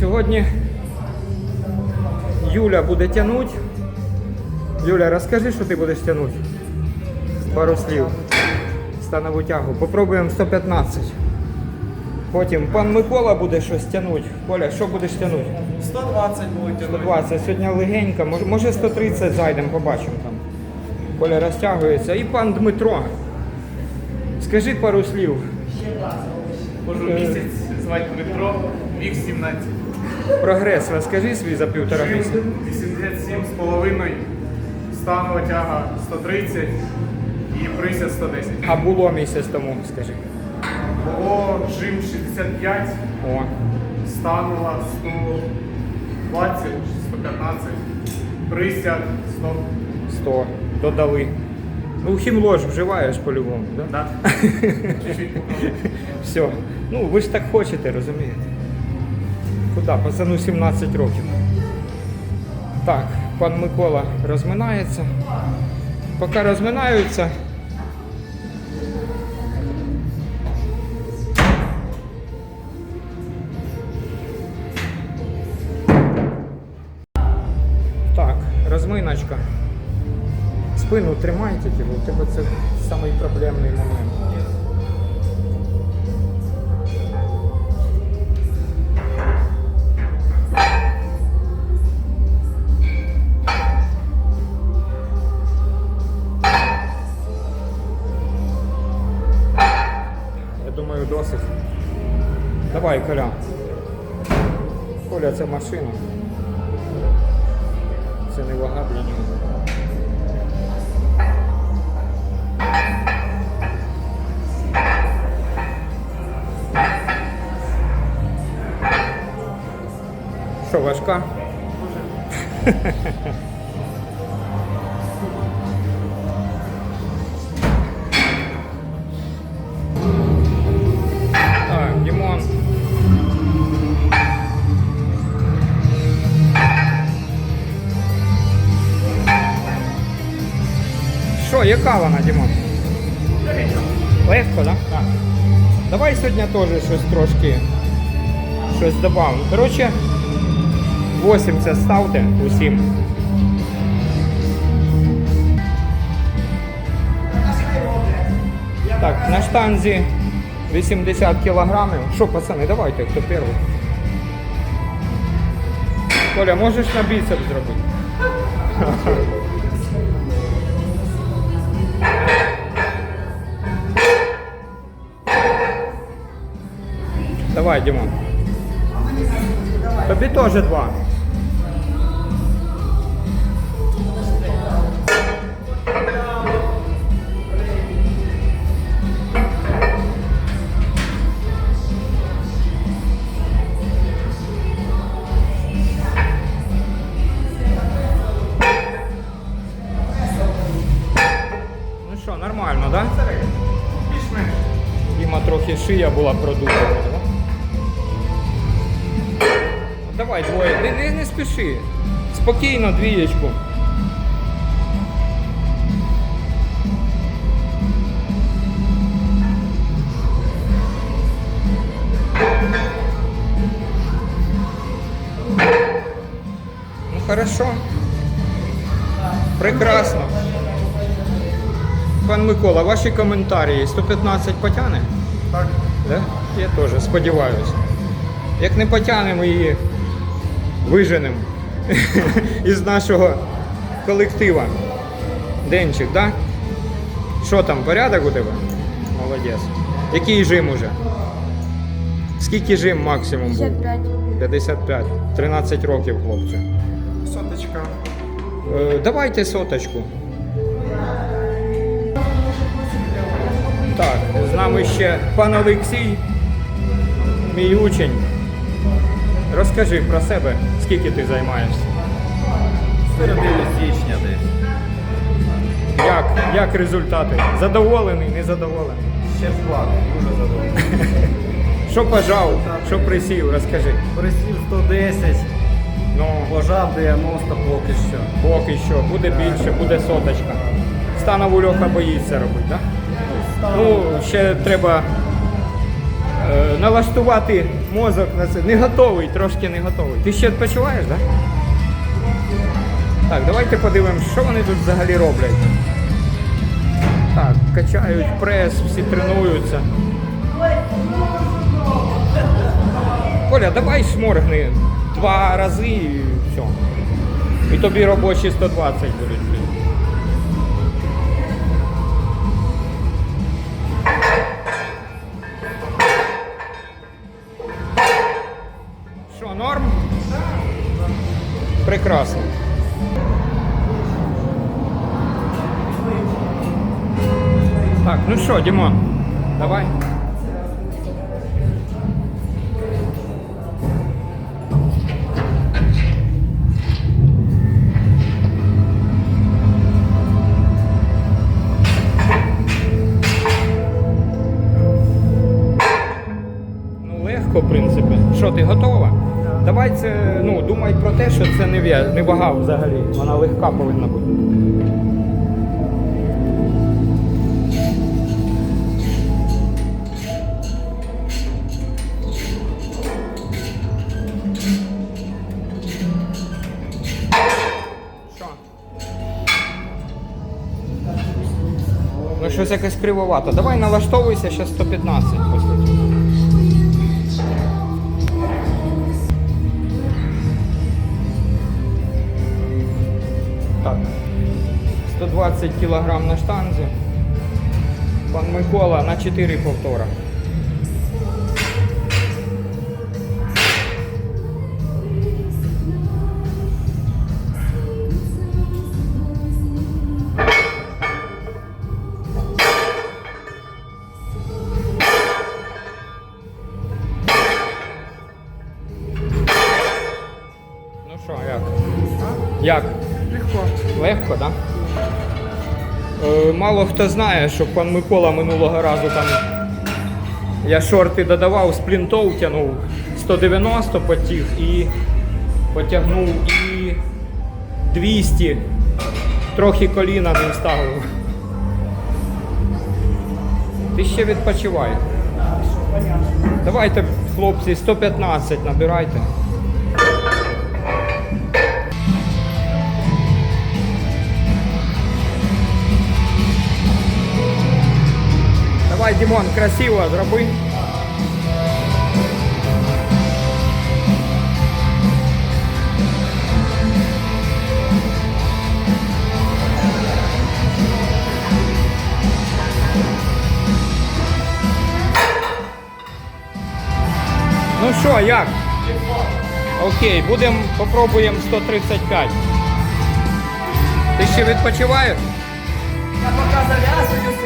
Сьогодні Юля буде тягнути. Юля, розкажи, що ти будеш тягнути. Пару слів. Станову тягу. Попробуємо 115. Потім пан Микола буде щось тягнути. Коля, що будеш тягнути? 120 будуть тягнути. 120. Сьогодні легенько, може, може 130 зайдемо, побачимо там. Коля розтягується. І пан Дмитро. Скажи пару слів. Можу місяць звати Дмитро, вік 17. Прогрес розкажи свій за півтора місяця. Жив 87 з половиною, станова тяга 130 і присяд 110. А було місяць тому, скажи. Було жим 65, О, станова 120, 115, присяд 100. 100. Додали. Ну, хімлож вживаєш по-любому, да? Да? Чуть-чуть. Все. Ну, ви ж так хочете, розумієте? Куди? Пацану 17 років. Так, пан Микола розминається. Поки розминаються. Так, розминочка. Спину тримайте, у тебе це самий Коля, це яка вона, Дімон? Легко, так? Так. Давай сьогодні теж щось трошки щось додамо. Коротше, 80 ставте усім. Так, на штанзі 80 кілограмів. Що, пацани, давайте, хто перший. Коля, можеш на біцепс зробити? Давай, Дімон. Тобі теж два. Ну що, нормально, так? Да? Діма трохи шия була продута. Да? Давай двоє, не, не, не спіши. Спокійно, двієчку. Ну хорошо. Прекрасно. Пан Микола, ваші коментарі 115 потягне? Так. Да? Я теж сподіваюся. Як не потягнемо її, виженемо із нашого колектива. Денчик, да? Що там, порядок у тебе? Молодець. Який жим уже? Скільки жим максимум був? 55. 55. 13 років, хлопче. Соточка. Е, давайте соточку. Так, з нами ще пан Олексій, мій учень. Розкажи про себе, скільки ти займаєшся. Середину січня десь. Як, як результати? Задоволений, незадоволений? Ще склад, дуже задоволений. Що пожав, що присів, розкажи. Присів 110, Ну, пожав 90 поки що. поки що, буде більше, буде соточка. Станову Льоха боїться робити, так? Да? Ну, ще треба налаштувати мозок на це. Не готовий, трошки не готовий. Ти ще відпочиваєш, так? Так, давайте подивимось, що вони тут взагалі роблять. Так, качають прес, всі тренуються. Коля, давай шморгни два рази і все. І тобі робочі 120 будуть. Прекрасно. Так, ну що, Дімон, давай. Ну, легко, в принципі. Що, ти готова? Давай це, ну, думай про те, що це не, не вага взагалі. Вона легка повинна бути. Ну щось якось кривовато. Давай налаштовуйся, ще 115 послухай. 120 кг на штанзі. Пан Микола на 4 повтора. Ну що, як? Як? Легко. Легко, так? Да? Мало хто знає, що пан Микола минулого разу там я шорти додавав, сплінтов тягнув 190 потяг і потягнув і 200. Трохи коліна не вставив. Ти ще відпочивай. Давайте, хлопці, 115 набирайте. Давай, Димон, красиво зроби. Ну що, як? Окей, будемо, попробуємо 135. Ти ще відпочиваєш? Я пока завязываюсь,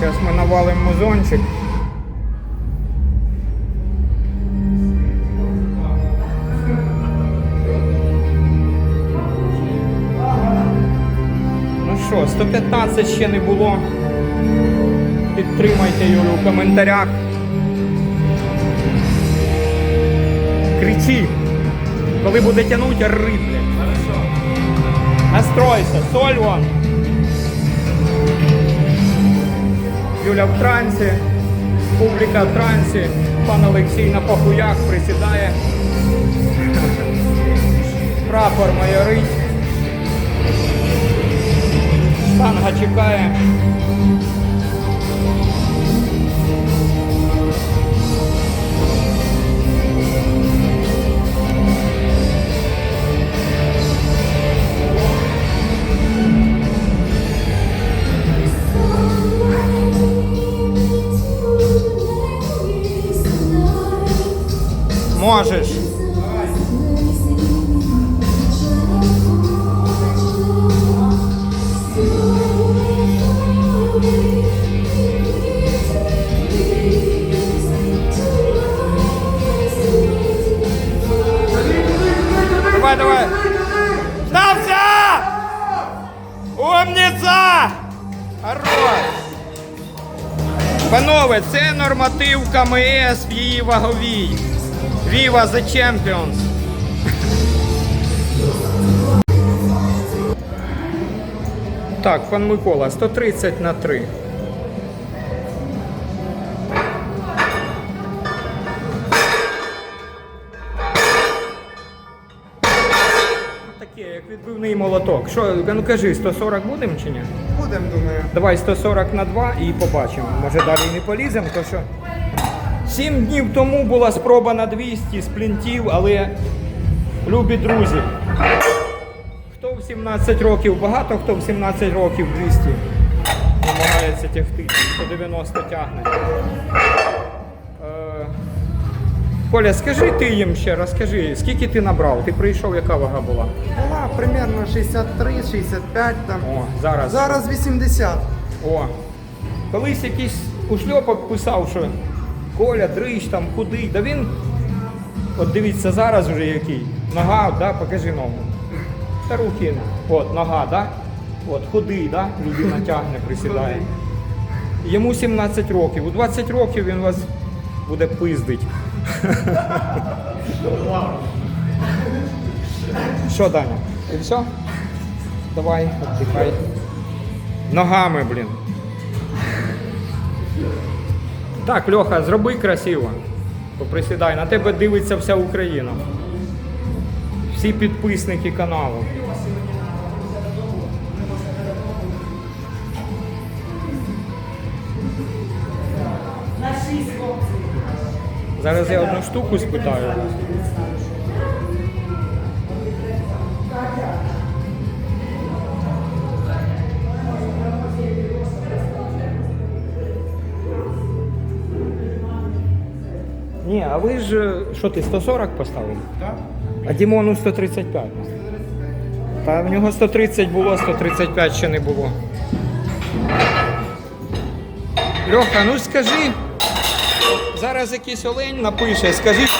Зараз ми навалимо музончик. Ну що, 115 ще не було. Підтримайте Юлю в коментарях. Кричи. Коли буде тягнути, ри, блядь. Настройся, соль вон. Юля в трансі, публіка в трансі, пан Олексій на похуях присідає. Прапор майорить. Штанга чекає. Норматив КМС в її ваговій. Viva the Champions. Так, пан Микола, 130 на 3. Таке, як відбивний молоток. Що, ну кажи, 140 будемо чи ні? Будемо, думаю. Давай 140 на 2 і побачимо. Може далі не поліземо, то що. Сім днів тому була спроба на 200 сплінтів, але любі друзі. Хто в 17 років, багато хто в 17 років 200 намагається тягти, 190 тягне. Коля, скажи ти їм ще раз, скажи, скільки ти набрав? Ти прийшов, яка вага була? Була примерно 63-65 там. О, зараз. Зараз 80. О, колись якийсь ушльопок писав, що Коля, дрищ там худий. Да він, от дивіться, зараз вже який. Нога, да, покажи ногу. Та руки, от, нога, да? От, худий, да? людина тягне, присідає. Йому 17 років. У 20 років він вас буде пиздить. Що, Даня? І все? Давай, віддихай. Ногами, блін. Так, Льоха, зроби красиво. Поприсідай, на тебе дивиться вся Україна. Всі підписники каналу. Зараз я одну штуку спитаю. Ні, а ви ж е, що ти 140 поставили? Так? А Дімону 135. Та в нього 130 було, 135 ще не було. Льоха, ну скажи, зараз якийсь олень напише, скажіть,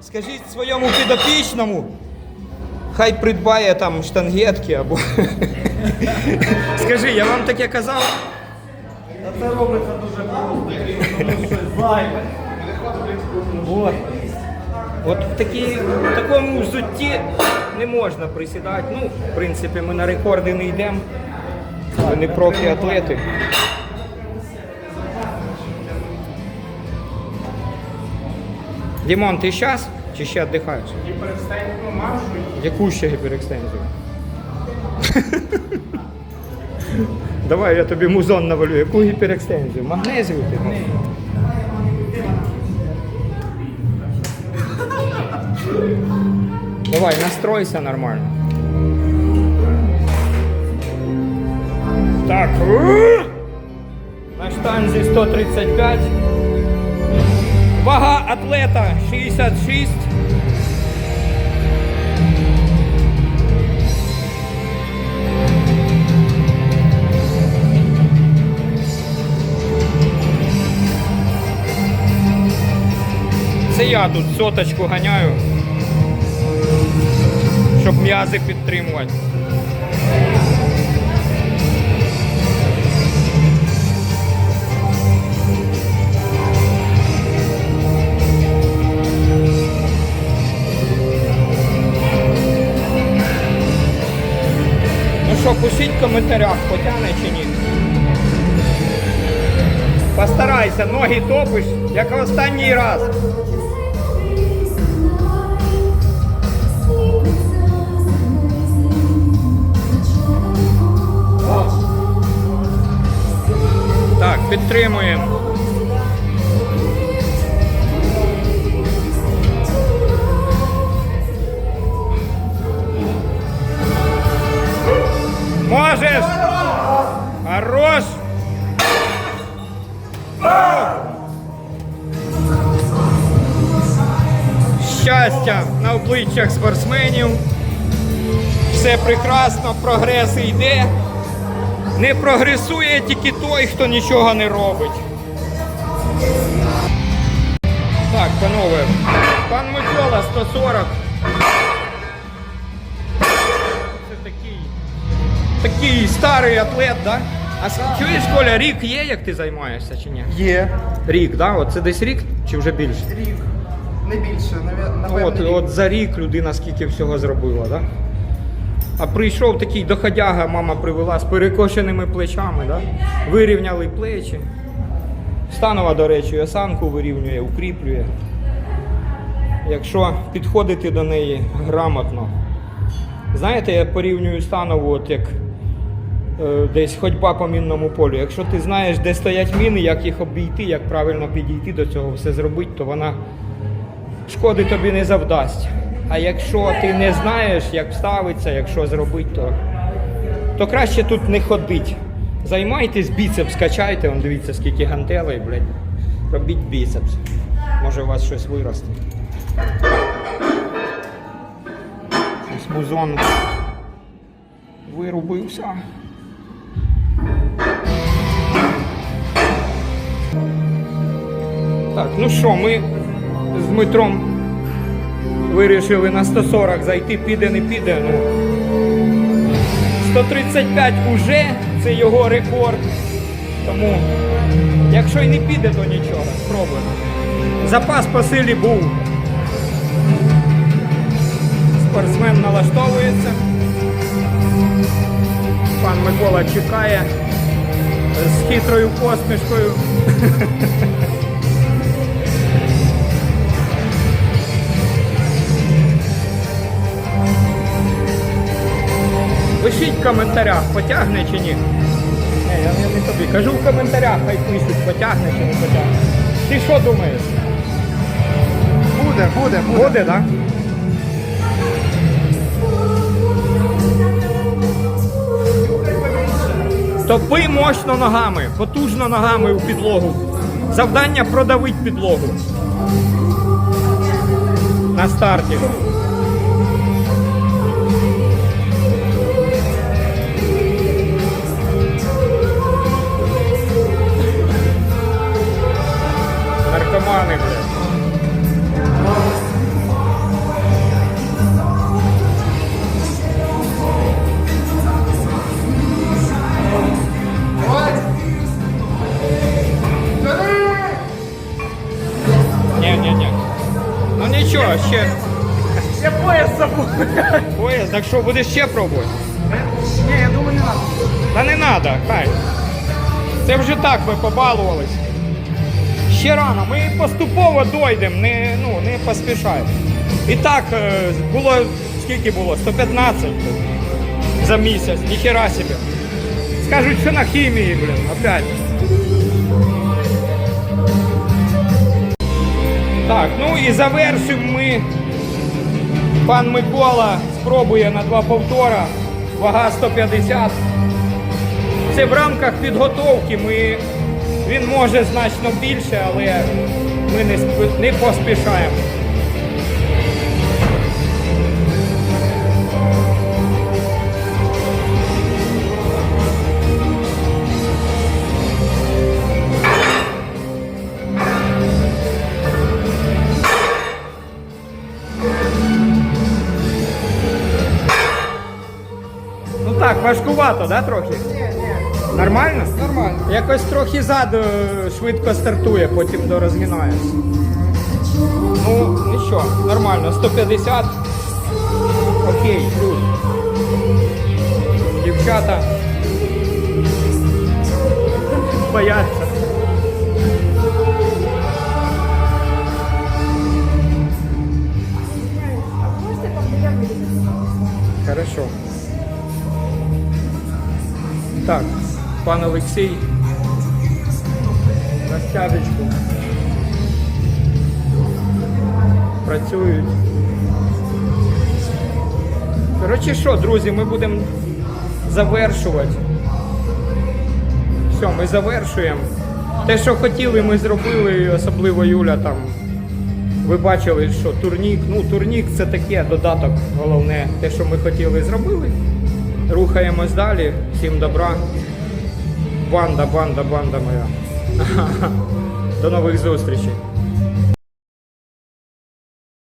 скажіть своєму підопічному, хай придбає там штангетки або. Скажи, я вам таке казав. Та це робиться дуже просто. Тому щось зайве. От. От в, такі, в такому взутті не можна присідати. Ну, в принципі, ми на рекорди не йдемо. Ми не профі атлети. Дімон, ти зараз чи ще віддихаєш? І перестеньку маршу. Яку ще гіперекстензію? Давай я тобі музон навалю. Яку гіперекстензію? Магнезію ти? Давай, настройся нормально. Так. На штанзі 135. Вага атлета 66. Це я тут соточку ганяю, щоб м'язи підтримувати. Що, пишіть в коментарях, потягне чи ні. Постарайся, ноги топиш, як останній раз. Так, підтримуємо. Обличчях спортсменів. Все прекрасно, прогрес йде. Не прогресує тільки той, хто нічого не робить. Так, панове, пан Микола 140. Це такий, такий старий атлет, да? А чуєш, Коля, рік є, як ти займаєшся чи ні? Є. Рік, да? Це десь рік чи вже більше? Рік. Не більше, напевно. От, рік. от за рік людина скільки всього зробила, да? А прийшов такий доходяга, мама привела з перекошеними плечами, да? вирівняли плечі. Станова, до речі, осанку вирівнює, укріплює. Якщо підходити до неї грамотно. Знаєте, я порівнюю станову, от як е, десь ходьба по мінному полю. Якщо ти знаєш, де стоять міни, як їх обійти, як правильно підійти до цього все зробити, то вона шкоди тобі не завдасть. А якщо ти не знаєш, як ставиться, як що зробити, то, то краще тут не ходить. Займайтесь біцепс, качайте, он дивіться, скільки гантелей, блядь. Робіть біцепс. Може у вас щось виросте. Ось музон вирубився. Так, ну що, ми з Дмитром вирішили на 140 зайти, піде, не піде. Ну, 135 уже, це його рекорд. Тому, якщо й не піде, то нічого, спробуємо. Запас по силі був. Спортсмен налаштовується. Пан Микола чекає з хитрою посмішкою. Пишіть в коментарях, потягне чи ні. Ні, я не, не тобі. Кажу в коментарях, хай пишуть, потягне чи не потягне. Ти що думаєш? Буде, буде, буде. Буде, так? Топи мощно ногами, потужно ногами у підлогу. Завдання продавить підлогу. На старті. Що будеш ще пробувати? Ні, я думаю, не треба. Та не треба, хай. Це вже так ми побалувались. Ще рано, ми поступово дойдемо, не, ну, не поспішаємо. І так, е, було, скільки було? 115 за місяць, ніхера собі. Скажуть, що на хімії, блін, опять. Так, ну і завершимо ми. Пан Микола спробує на два повтора. Вага 150. Це в рамках підготовки. Ми, він може значно більше, але ми не, не поспішаємо. Важкувато, да, трохи? Нормально? Нормально. Якось трохи зад е, швидко стартує, потім дорозгинаєшся. Ну, нічого, нормально, 150. Окей, плюс. Дівчата бояться. Хорошо. Так, пан Олексій. На стяжечку. Працюють. Коротше, що, друзі, ми будемо завершувати. Все, ми завершуємо. Те, що хотіли, ми зробили, особливо Юля там. Ви бачили, що турнік, ну турнік це таке додаток, головне, те, що ми хотіли, зробили. Рухаємось далі. Всім добра. Банда, банда, банда моя. До нових зустрічей.